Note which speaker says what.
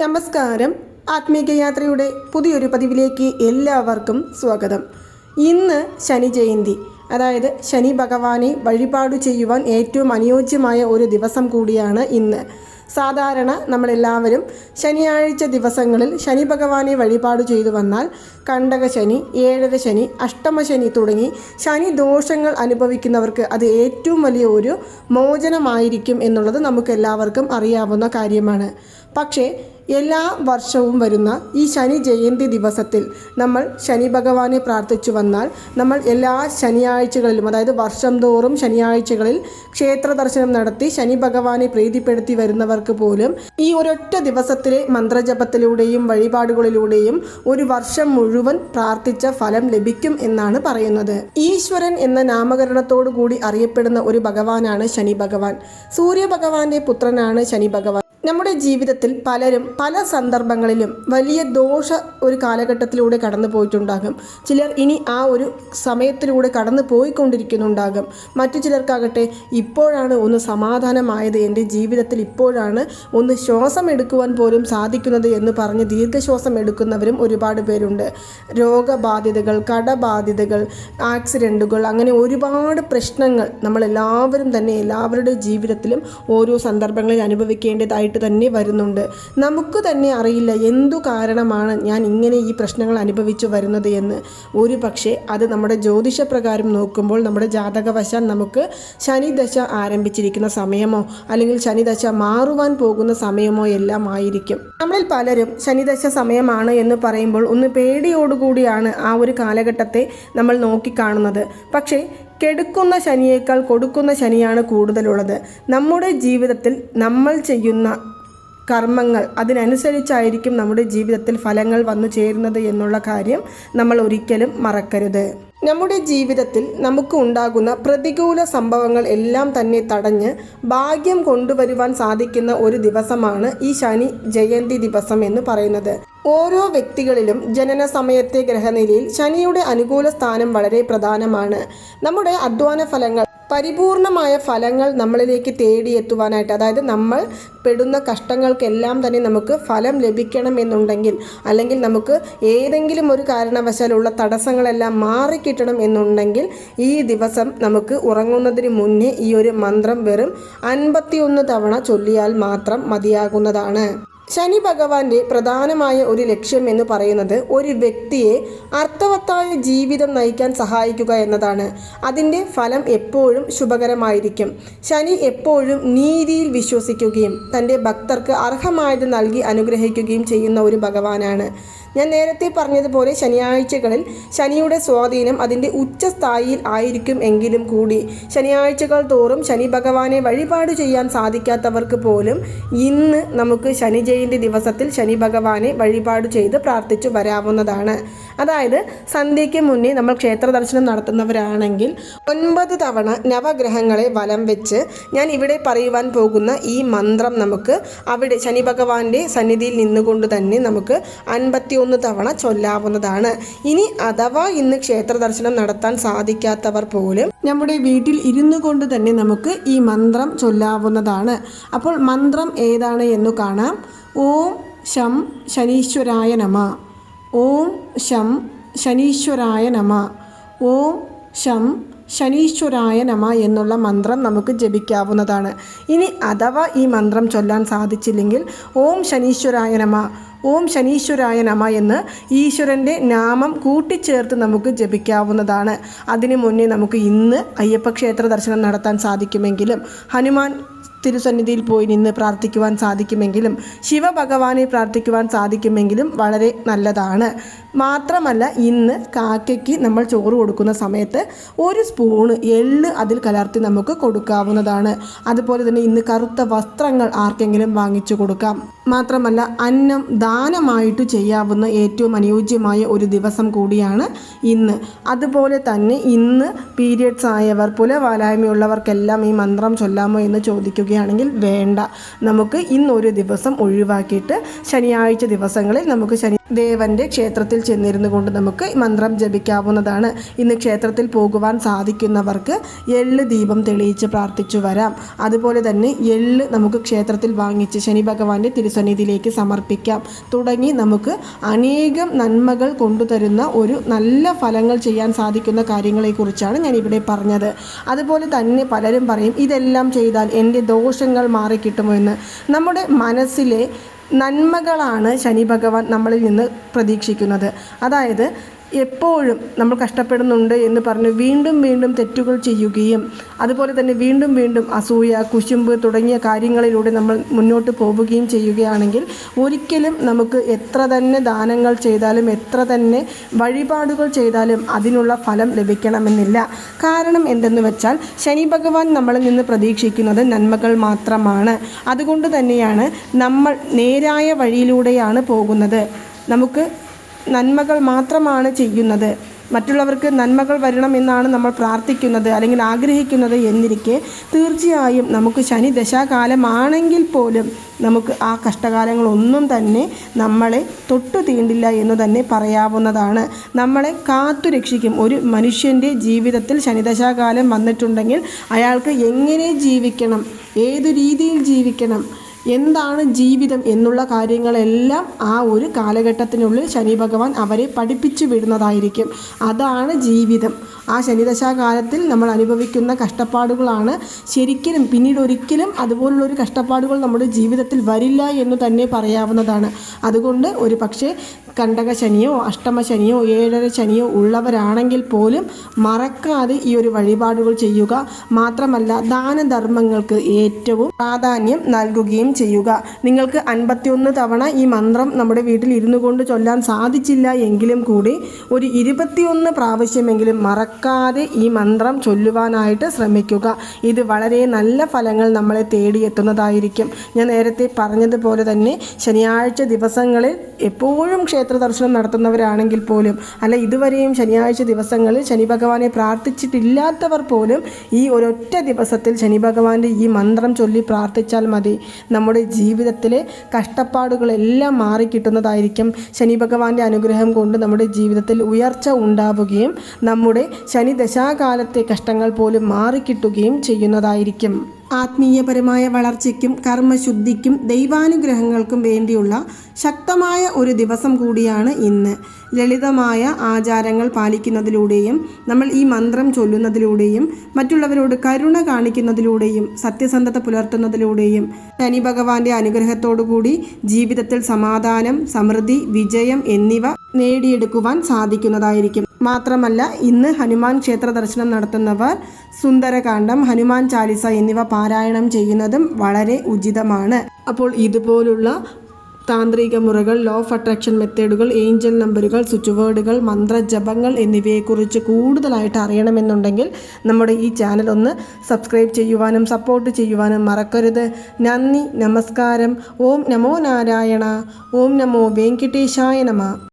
Speaker 1: നമസ്കാരം. ആത്മീകയാത്രയുടെ പുതിയൊരു പതിവിലേക്ക് എല്ലാവർക്കും സ്വാഗതം. ഇന്ന് ശനി ജയന്തി. അതായത് ശനി ഭഗവാനെ വഴിപാട് ചെയ്യുവാൻ ഏറ്റവും അനുയോജ്യമായ ഒരു ദിവസം കൂടിയാണ് ഇന്ന്. സാധാരണ നമ്മളെല്ലാവരും ശനിയാഴ്ച ദിവസങ്ങളിൽ ശനി ഭഗവാനെ വഴിപാട് ചെയ്തു വന്നാൽ കണ്ടക ശനി ഏഴര ശനി അഷ്ടമ ശനി തുടങ്ങി ശനി ദോഷങ്ങൾ അനുഭവിക്കുന്നവർക്ക് അത് ഏറ്റവും വലിയ ഒരു മോചനമായിരിക്കും എന്നുള്ളത് നമുക്കെല്ലാവർക്കും അറിയാവുന്ന കാര്യമാണ്. പക്ഷേ എല്ലാ വർഷവും വരുന്ന ഈ ശനി ജയന്തി ദിവസത്തിൽ നമ്മൾ ശനി ഭഗവാനെ പ്രാർത്ഥിച്ചു വന്നാൽ നമ്മൾ എല്ലാ ശനിയാഴ്ചകളിലും അതായത് വർഷം തോറും ശനിയാഴ്ചകളിൽ ക്ഷേത്ര ദർശനം നടത്തി ശനി ഭഗവാനെ പ്രീതിപ്പെടുത്തി വരുന്നവർക്ക് പോലും ഈ ഒരൊറ്റ ദിവസത്തിലെ മന്ത്രജപത്തിലൂടെയും വഴിപാടുകളിലൂടെയും ഒരു വർഷം മുഴുവൻ പ്രാർത്ഥിച്ച ഫലം ലഭിക്കും എന്നാണ് പറയുന്നത്. ഈശ്വരൻ എന്ന നാമകരണത്തോടു കൂടി അറിയപ്പെടുന്ന ഒരു ഭഗവാനാണ് ശനി ഭഗവാൻ. സൂര്യ ഭഗവാന്റെ പുത്രനാണ് ശനി ഭഗവാൻ. നമ്മുടെ ജീവിതത്തിൽ പലരും പല സന്ദർഭങ്ങളിലും വലിയ ദോഷ ഒരു കാലഘട്ടത്തിലൂടെ കടന്നു പോയിട്ടുണ്ടാകും. ചിലർ ഇനി ആ ഒരു സമയത്തിലൂടെ കടന്നു പോയിക്കൊണ്ടിരിക്കുന്നുണ്ടാകും. മറ്റു ചിലർക്കാകട്ടെ ഇപ്പോഴാണ് ഒന്ന് സമാധാനമായത്. എന്റെ ജീവിതത്തിൽ ഇപ്പോഴാണ് ഒന്ന് ശ്വാസം എടുക്കുവാൻ പോലും സാധിക്കുന്നത് എന്ന് പറഞ്ഞ് ദീർഘശ്വാസം എടുക്കുന്നവരും ഒരുപാട് പേരുണ്ട്. രോഗബാധിതകൾ കടബാധിതകൾ ആക്സിഡന്റുകൾ അങ്ങനെ ഒരുപാട് പ്രശ്നങ്ങൾ നമ്മളെല്ലാവരും തന്നെ എല്ലാവരുടെ ജീവിതത്തിലും ഓരോ സന്ദർഭങ്ങളിൽ അനുഭവിക്കേണ്ടതായിട്ട് തന്നെ വരുന്നുണ്ട്. നമുക്ക് തന്നെ അറിയില്ല എന്തു കാരണമാണ് ഞാൻ ഇങ്ങനെ ഈ പ്രശ്നങ്ങൾ അനുഭവിച്ചു വരുന്നത് എന്ന്. ഒരു പക്ഷേ അത് നമ്മുടെ ജ്യോതിഷപ്രകാരം നോക്കുമ്പോൾ നമ്മുടെ ജാതകവശാൽ നമുക്ക് ശനിദശ ആരംഭിച്ചിരിക്കുന്ന സമയമോ അല്ലെങ്കിൽ ശനിദശ മാറുവാൻ പോകുന്ന സമയമോ എല്ലാം ആയിരിക്കും. നമ്മളിൽ പലരും ശനിദശ സമയമാണ് എന്ന് പറയുമ്പോൾ ഒന്ന് പേടിയോടുകൂടിയാണ് ആ ഒരു കാലഘട്ടത്തെ നമ്മൾ നോക്കിക്കാണുന്നത്. പക്ഷേ കെടുക്കുന്ന ശനിയേക്കാൾ കൊടുക്കുന്ന ശനിയാണ് കൂടുതലുള്ളത്. നമ്മുടെ ജീവിതത്തിൽ നമ്മൾ ചെയ്യുന്ന കർമ്മങ്ങൾ അതിനനുസരിച്ചായിരിക്കും നമ്മുടെ ജീവിതത്തിൽ ഫലങ്ങൾ വന്നു ചേരുന്നത് എന്നുള്ള കാര്യം നമ്മൾ ഒരിക്കലും മറക്കരുത്. നമ്മുടെ ജീവിതത്തിൽ നമുക്ക് ഉണ്ടാകുന്ന പ്രതികൂല സംഭവങ്ങൾ എല്ലാം തന്നെ തടഞ്ഞ് ഭാഗ്യം കൊണ്ടുവരുവാൻ സാധിക്കുന്ന ഒരു ദിവസമാണ് ഈ ശനി ജയന്തി ദിവസം എന്ന് പറയുന്നത്. ഓരോ വ്യക്തികളിലും ജനന സമയത്തെ ഗ്രഹനിലയിൽ ശനിയുടെ അനുകൂല സ്ഥാനം വളരെ പ്രധാനമാണ്. നമ്മുടെ അധ്വാന ഫലങ്ങൾ പരിപൂർണമായ ഫലങ്ങൾ നമ്മളിലേക്ക് തേടിയെത്തുവാനായിട്ട് അതായത് നമ്മൾ പെടുന്ന കഷ്ടങ്ങൾക്കെല്ലാം തന്നെ നമുക്ക് ഫലം ലഭിക്കണം എന്നുണ്ടെങ്കിൽ അല്ലെങ്കിൽ നമുക്ക് ഏതെങ്കിലും ഒരു കാരണവശാലുള്ള തടസ്സങ്ങളെല്ലാം മാറിക്കിട്ടണം എന്നുണ്ടെങ്കിൽ ഈ ദിവസം നമുക്ക് ഉറങ്ങുന്നതിന് മുന്നേ ഈ ഒരു മന്ത്രം വെറും അൻപത്തിയൊന്ന് തവണ ചൊല്ലിയാൽ മാത്രം മതിയാകുന്നതാണ്. ശനി ഭഗവാന്റെ പ്രധാനമായ ഒരു ലക്ഷ്യം എന്ന് പറയുന്നത് ഒരു വ്യക്തിയെ അർത്ഥവത്തായ ജീവിതം നയിക്കാൻ സഹായിക്കുക എന്നതാണ്. അതിന്റെ ഫലം എപ്പോഴും ശുഭകരമായിരിക്കും. ശനി എപ്പോഴും നീതിയിൽ വിശ്വസിക്കുകയും തന്റെ ഭക്തർക്ക് അർഹമായത് നൽകി അനുഗ്രഹിക്കുകയും ചെയ്യുന്ന ഒരു ഭഗവാനാണ്. ഞാൻ നേരത്തെ പറഞ്ഞതുപോലെ ശനിയാഴ്ചകളിൽ ശനിയുടെ സ്വാധീനം അതിന്റെ ഉച്ചസ്ഥായിയിൽ ആയിരിക്കും എങ്കിലും കൂടി. ശനിയാഴ്ചകൾ തോറും ശനി ഭഗവാനെ വഴിപാട് ചെയ്യാൻ സാധിക്കാത്തവർക്ക് പോലും ഇന്ന് നമുക്ക് ശനി ജയന്തി ദിവസത്തിൽ ശനി ഭഗവാനെ വഴിപാട് ചെയ്ത് പ്രാർത്ഥിച്ചു വരാവുന്നതാണ്. അതായത് സന്ധ്യയ്ക്ക് മുന്നേ നമ്മൾ ക്ഷേത്ര ദർശനം നടത്തുന്നവരാണെങ്കിൽ ഒൻപത് തവണ നവഗ്രഹങ്ങളെ വലം വെച്ച് ഞാൻ ഇവിടെ പറയുവാൻ പോകുന്ന ഈ മന്ത്രം നമുക്ക് അവിടെ ശനി ഭഗവാന്റെ സന്നിധിയിൽ നിന്നുകൊണ്ട് തന്നെ നമുക്ക് അൻപത്തി ഒന്ന് തവണ ചൊല്ലാവുന്നതാണ്. ഇനി അഥവാ ഇന്ന് ക്ഷേത്ര ദർശനം നടത്താൻ സാധിക്കാത്തവർ പോലും നമ്മുടെ വീട്ടിൽ ഇരുന്നു കൊണ്ട് തന്നെ നമുക്ക് ഈ മന്ത്രം ചൊല്ലാവുന്നതാണ്. അപ്പോൾ മന്ത്രം ഏതാണ് എന്ന് കാണാം. ഓം ശം ശനീശ്വരായ നമ. ഓം ശം ശനീശ്വരായ നമ. ഓം ശം ശനീശ്വരായ നമ എന്നുള്ള മന്ത്രം നമുക്ക് ജപിക്കാവുന്നതാണ്. ഇനി അഥവാ ഈ മന്ത്രം ചൊല്ലാൻ സാധിച്ചില്ലെങ്കിൽ ഓം ശനീശ്വരായ നമ ഓം ശനീശ്വരായ നമ എന്ന് ഈശ്വരന്റെ നാമം കൂട്ടിച്ചേർത്ത് നമുക്ക് ജപിക്കാവുന്നതാണ്. അതിനു മുന്നേ നമുക്ക് ഇന്ന് അയ്യപ്പ ക്ഷേത്ര ദർശനം നടത്താൻ സാധിക്കുമെങ്കിലും ഹനുമാൻ തിരുസന്നിധിയിൽ പോയി നിന്ന് പ്രാർത്ഥിക്കുവാൻ സാധിക്കുമെങ്കിലും ശിവഭഗവാനെ പ്രാർത്ഥിക്കുവാൻ സാധിക്കുമെങ്കിലും വളരെ നല്ലതാണ്. മാത്രമല്ല ഇന്ന് കാക്കയ്ക്ക് നമ്മൾ ചോറ് കൊടുക്കുന്ന സമയത്ത് ഒരു സ്പൂണ് എള്ള് അതിൽ കലർത്തി നമുക്ക് കൊടുക്കാവുന്നതാണ്. അതുപോലെ തന്നെ ഇന്ന് കറുത്ത വസ്ത്രങ്ങൾ ആർക്കെങ്കിലും വാങ്ങിച്ചു കൊടുക്കാം. മാത്രമല്ല അന്നം ദാനമായിട്ട് ചെയ്യാവുന്ന ഏറ്റവും അനുയോജ്യമായ ഒരു ദിവസം കൂടിയാണ് ഇന്ന്. അതുപോലെ തന്നെ ഇന്ന് പീരിയഡ്സ് ആയവർ പുലവാലായ്മയുള്ളവർക്കെല്ലാം ഈ മന്ത്രം ചൊല്ലാമോ എന്ന് ചോദിക്കുകയാണെങ്കിൽ വേണ്ട. നമുക്ക് ഇന്നൊരു ദിവസം ഒഴിവാക്കിയിട്ട് ശനിയാഴ്ച ദിവസങ്ങളിൽ നമുക്ക് ശനി ദേവന്റെ ക്ഷേത്രത്തിൽ ചെന്നിരുന്നു കൊണ്ട് നമുക്ക് മന്ത്രം ജപിക്കാവുന്നതാണ്. ഇന്ന് ക്ഷേത്രത്തിൽ പോകുവാൻ സാധിക്കുന്നവർക്ക് എള്ള് ദീപം തെളിയിച്ച് പ്രാർത്ഥിച്ചു വരാം. അതുപോലെ തന്നെ എള്ള് നമുക്ക് ക്ഷേത്രത്തിൽ വാങ്ങിച്ച് ശനി ഭഗവാന്റെ തിരുസന്നിധിയിലേക്ക് സമർപ്പിക്കാം. തുടങ്ങി നമുക്ക് അനേകം നന്മകൾ കൊണ്ടുതരുന്ന ഒരു നല്ല ഫലങ്ങൾ ചെയ്യാൻ സാധിക്കുന്ന കാര്യങ്ങളെക്കുറിച്ചാണ് ഞാൻ ഇവിടെ പറഞ്ഞത്. അതുപോലെ തന്നെ പലരും പറയും ഇതെല്ലാം ചെയ്താൽ എന്റെ ദോഷങ്ങൾ മാറിക്കിട്ടുമോ? എന്ന്. നമ്മുടെ മനസ്സിലെ നന്മകളാണ് ശനി ഭഗവാൻ നമ്മളിൽ നിന്ന് പ്രതീക്ഷിക്കുന്നത്. അതായത് എപ്പോഴും നമ്മൾ കഷ്ടപ്പെടുന്നുണ്ട് എന്ന് പറഞ്ഞ് വീണ്ടും വീണ്ടും തെറ്റുകൾ ചെയ്യുകയും അതുപോലെ തന്നെ വീണ്ടും വീണ്ടും അസൂയ കുശുമ്പ് തുടങ്ങിയ കാര്യങ്ങളിലൂടെ നമ്മൾ മുന്നോട്ട് പോവുകയും ചെയ്യുകയാണെങ്കിൽ ഒരിക്കലും നമുക്ക് എത്ര തന്നെ ദാനങ്ങൾ ചെയ്താലും എത്ര തന്നെ വഴിപാടുകൾ ചെയ്താലും അതിനുള്ള ഫലം ലഭിക്കണമെന്നില്ല. കാരണം എന്തെന്ന് വെച്ചാൽ ശനി ഭഗവാൻ നമ്മളിൽ നിന്ന് പ്രതീക്ഷിക്കുന്നത് നന്മകൾ മാത്രമാണ്. അതുകൊണ്ട് തന്നെയാണ് നമ്മൾ നേരായ വഴിയിലൂടെയാണ് പോകുന്നത്. നമുക്ക് നന്മകൾ മാത്രമാണ് ചെയ്യുന്നത്. മറ്റുള്ളവർക്ക് നന്മകൾ വരണം എന്നാണ് നമ്മൾ പ്രാർത്ഥിക്കുന്നത് അല്ലെങ്കിൽ ആഗ്രഹിക്കുന്നത് എന്നിരിക്കെ തീർച്ചയായും നമുക്ക് ശനി ദശാകാലമാണെങ്കിൽ പോലും നമുക്ക് ആ കഷ്ടകാലങ്ങളൊന്നും തന്നെ നമ്മളെ തൊട്ടു തീണ്ടില്ല എന്ന് തന്നെ പറയാവുന്നതാണ്. നമ്മളെ കാത്തു രക്ഷിക്കും. ഒരു മനുഷ്യന്റെ ജീവിതത്തിൽ ശനിദശാകാലം വന്നിട്ടുണ്ടെങ്കിൽ അയാൾക്ക് എങ്ങനെ ജീവിക്കണം? ഏതു രീതിയിൽ ജീവിക്കണം? എന്താണ് ജീവിതം എന്നുള്ള കാര്യങ്ങളെല്ലാം ആ ഒരു കാലഘട്ടത്തിനുള്ളിൽ ശനി ഭഗവാൻ അവരെ പഠിപ്പിച്ചു വിടുന്നതായിരിക്കും. അതാണ് ജീവിതം. ആ ശനിദശാകാലത്തിൽ നമ്മൾ അനുഭവിക്കുന്ന കഷ്ടപ്പാടുകളാണ് ശരിക്കും പിന്നീട് ഒരിക്കലും അതുപോലുള്ളൊരു കഷ്ടപ്പാടുകൾ നമ്മുടെ ജീവിതത്തിൽ വരില്ല എന്ന് തന്നെ പറയാവുന്നതാണ്. അതുകൊണ്ട് ഒരു പക്ഷേ കണ്ടക ശനിയോ അഷ്ടമ ശനിയോ ഏഴര ശനിയോ ഉള്ളവരാണെങ്കിൽ പോലും മറക്കാതെ ഈ ഒരു വഴിപാടുകൾ ചെയ്യുക. മാത്രമല്ല ദാനധർമ്മങ്ങൾക്ക് ഏറ്റവും പ്രാധാന്യം നൽകുകയും ചെയ്യുക. നിങ്ങൾക്ക് അൻപത്തിയൊന്ന് തവണ ഈ മന്ത്രം നമ്മുടെ വീട്ടിൽ ഇരുന്നു കൊണ്ട് ചൊല്ലാൻ സാധിച്ചില്ല എങ്കിലും കൂടി ഒരു ഇരുപത്തിയൊന്ന് പ്രാവശ്യമെങ്കിലും മറക്കാതെ ഈ മന്ത്രം ചൊല്ലുവാനായിട്ട് ശ്രമിക്കുക. ഇത് വളരെ നല്ല ഫലങ്ങൾ നമ്മളെ തേടിയെത്തുന്നതായിരിക്കും. ഞാൻ നേരത്തെ പറഞ്ഞതുപോലെ തന്നെ ശനിയാഴ്ച ദിവസങ്ങളിൽ എപ്പോഴും ക്ഷേത്ര ദർശനം നടത്തുന്നവരാണെങ്കിൽ പോലും അല്ല ഇതുവരെയും ശനിയാഴ്ച ദിവസങ്ങളിൽ ശനി ഭഗവാനെ പ്രാർത്ഥിച്ചിട്ടില്ലാത്തവർ പോലും ഈ ഒരൊറ്റ ദിവസത്തിൽ ശനി ഭഗവാന്റെ ഈ മന്ത്രം ചൊല്ലി പ്രാർത്ഥിച്ചാൽ മതി. നമ്മുടെ ജീവിതത്തിലെ കഷ്ടപ്പാടുകളെല്ലാം മാറിക്കിട്ടുന്നതായിരിക്കും ശനി ഭഗവാന്റെ അനുഗ്രഹം കൊണ്ട് നമ്മുടെ ജീവിതത്തിൽ ഉയർച്ച ഉണ്ടാവുകയും നമ്മുടെ ശനി ദശാകാലത്തെ കഷ്ടങ്ങൾ പോലും മാറിക്കിട്ടുകയും ചെയ്യുന്നതായിരിക്കും. ആത്മീയപരമായ വളർച്ചയ്ക്കും കർമ്മശുദ്ധിക്കും ദൈവാനുഗ്രഹങ്ങൾക്കും വേണ്ടിയുള്ള ശക്തമായ ഒരു ദിവസം കൂടിയാണ് ഇന്ന്. ലളിതമായ ആചാരങ്ങൾ പാലിക്കുന്നതിലൂടെയും നമ്മൾ ഈ മന്ത്രം ചൊല്ലുന്നതിലൂടെയും മറ്റുള്ളവരോട് കരുണ കാണിക്കുന്നതിലൂടെയും സത്യസന്ധത പുലർത്തുന്നതിലൂടെയും ശനി ഭഗവാന്റെ അനുഗ്രഹത്തോടുകൂടി ജീവിതത്തിൽ സമാധാനം സമൃദ്ധി വിജയം എന്നിവ നേടിയെടുക്കുവാൻ സാധിക്കുന്നതായിരിക്കും. മാത്രമല്ല ഇന്ന് ഹനുമാൻ ക്ഷേത്ര ദർശനം നടത്തുന്നവർ സുന്ദരകാന്ഡം ഹനുമാൻ ചാലിസ എന്നിവ പാരായണം ചെയ്യുന്നതും വളരെ ഉചിതമാണ്. അപ്പോൾ ഇതുപോലുള്ള താന്ത്രിക മുറകൾ ലോ ഓഫ് അട്രാക്ഷൻ മെത്തേഡുകൾ ഏഞ്ചൽ നമ്പറുകൾ സ്വിച്ച് വേർഡുകൾ മന്ത്രജപങ്ങൾ എന്നിവയെക്കുറിച്ച് കൂടുതലായിട്ട് അറിയണമെന്നുണ്ടെങ്കിൽ നമ്മുടെ ഈ ചാനൽ ഒന്ന് സബ്സ്ക്രൈബ് ചെയ്യുവാനും സപ്പോർട്ട് ചെയ്യുവാനും മറക്കരുത്. നന്ദി നമസ്കാരം. ഓം നമോ നാരായണ. ഓം നമോ വെങ്കിട്ടേശായ നമ.